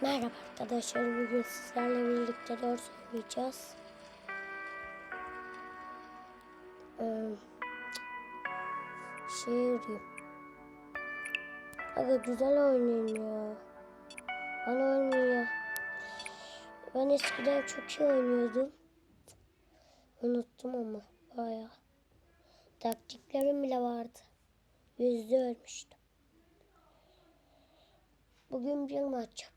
Merhaba arkadaşlar. Bugün sizlerle birlikte ders oynayacağız. Ee, şey arayayım. Aga güzel oynayın ya. Bana oynayın Ben eskiden çok iyi oynuyordum. Unuttum ama bayağı. Taktiklerim bile vardı. Yüzde ölmüştüm. Bugün bir maç yapacağız.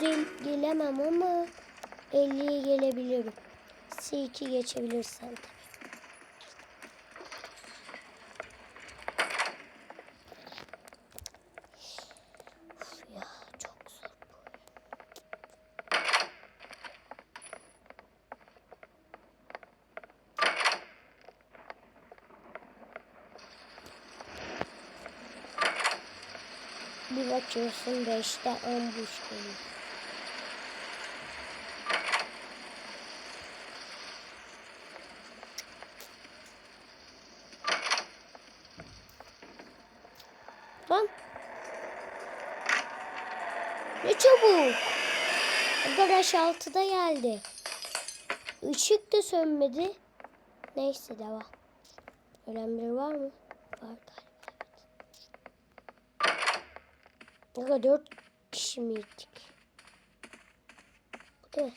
%100 gelemem ama 50'ye gelebilirim. C2 geçebilirsem tabii. Bir bakıyorsun 5'te ambush geliyor. Ne çabuk. Garaj altıda geldi. Işık da sönmedi. Neyse devam. Ölen biri var mı? Var galiba. evet. Aga dört kişi miydik? Bu ne?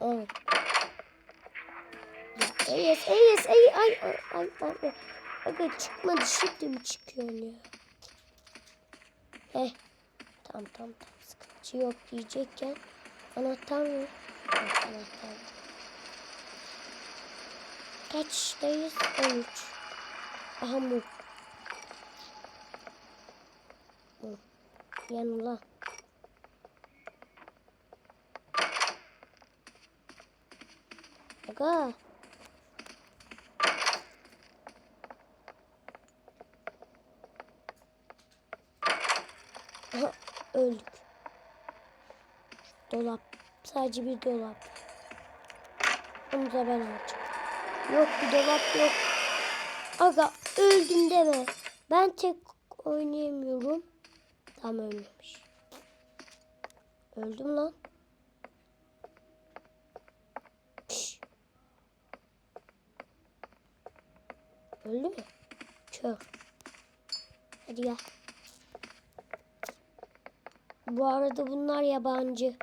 Evet. Ya Eyes, Eyes, Ey, ay, ay, ay, ay. Aga çıkmadı şimdi mi çıkıyor ya? Heh. Tamam tamam tamam sıkıntı yok diyecekken anahtar mı? Evet, anahtar. Kaçtayız? 13. Aha mı? Yanıla. Aga. Öldük. Dolap. Sadece bir dolap. Onu da ben alacağım. Yok bir dolap yok. Aga öldüm deme. Ben tek oynayamıyorum. Tam ölmemiş. Öldüm lan. Şş. Öldü mü? Kör. Hadi gel. Bu arada bunlar yabancı.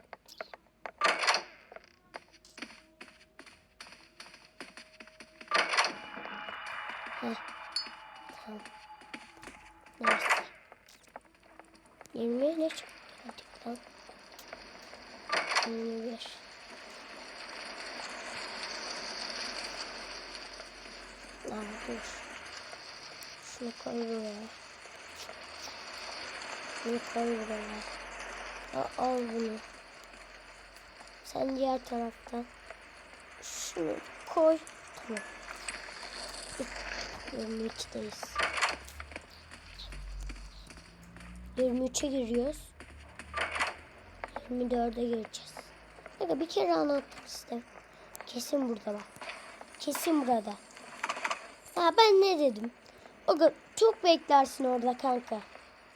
Heh. Tamam. Neyse. 20 ne çıktık lan? 21. Lan dur. Şunu koy buraya. Şunu koy buraya. Al, bunu. Sen diğer taraftan. Şunu koy. Tamam. 22'deyiz. 23'e giriyoruz. 24'e gireceğiz. Bakın bir kere anahtar iste. Kesin burada bak. Kesin burada. Ha ben ne dedim? Aga çok beklersin orada kanka.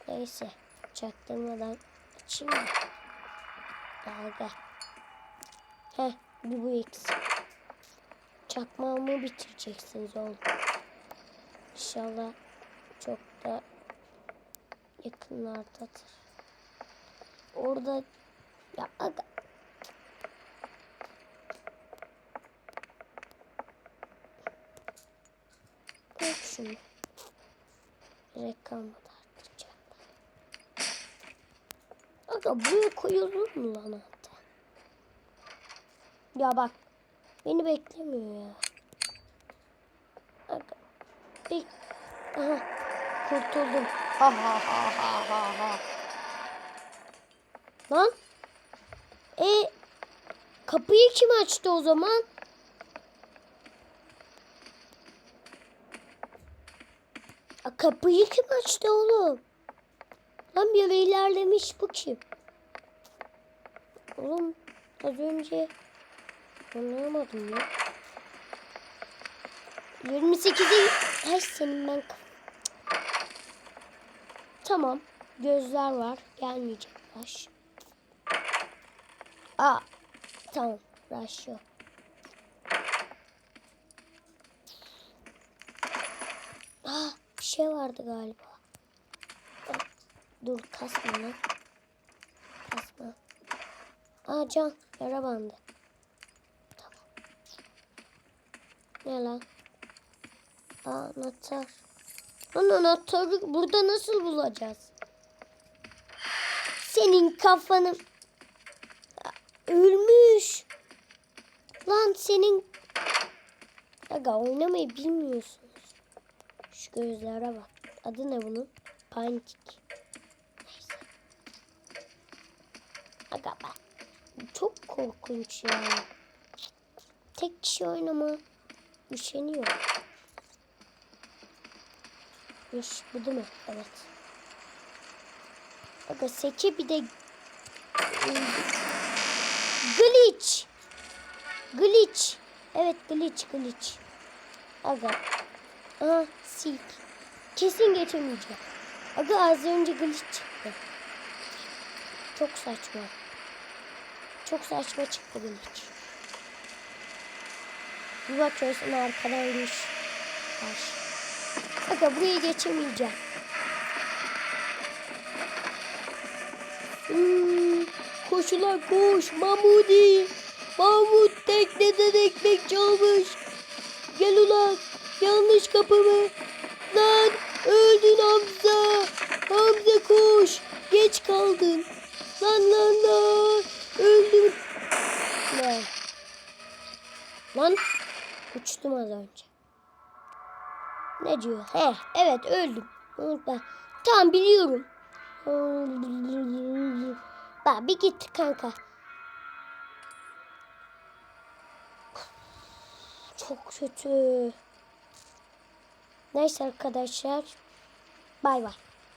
Neyse. Çaktırmadan mı? Aga. Heh bir bu eksik. Çakmağımı bitireceksiniz oğlum. İnşallah çok da yakınlardadır. Orada ya aga. Bak şunu. Gerek Aga buraya koyulur mu lan hatta? Ya bak. Beni beklemiyor ya. Aga. Bek Aha. Kurtuldum. Ha ha ha ha ha ha. Lan. E kapıyı kim açtı o zaman? Aa, kapıyı kim açtı oğlum? Lan bir ilerlemiş bu kim? Oğlum az önce anlayamadım ya. 28'e Ay senin ben Tamam. Gözler var. Gelmeyecek Rush. Aa. Tamam. Rush. Aa, bir şey vardı galiba. Dur kasma lan. Aa can. Yara bandı. Tamam. Ne lan? Aa anahtar. Lan anahtarı burada nasıl bulacağız? Senin kafanı... Ölmüş. Lan senin... Aga oynamayı bilmiyorsunuz. Şu gözlere bak. Adı ne bunun? Pantik. Neyse. Aga bak. Çok korkunç ya. Tek kişi oynama. Üşeniyor. Yaş bu değil mi? Evet. Aga seke bir de glitch. Glitch. Evet glitch glitch. Aga. Aha silk. Kesin geçemeyeceğim. Aga az önce glitch çıktı. Çok saçma. Çok saçma çıktı glitch. Bir bakıyorsun arkadaymış. Karşı. Aga buraya geçemeyeceğim. Hmm, koşular koş Mahmudi. Mahmut tekneden ekmek çalmış. Gel ulan yanlış kapı mı? Lan öldün Hamza. Hamza koş. Geç kaldın. Lan lan lan. Öldüm. Lan. Lan uçtum az önce. Ne diyor? He, evet öldüm. Unutma. Tamam biliyorum. Bak bir git kanka. Çok kötü. Neyse arkadaşlar. Bay bay.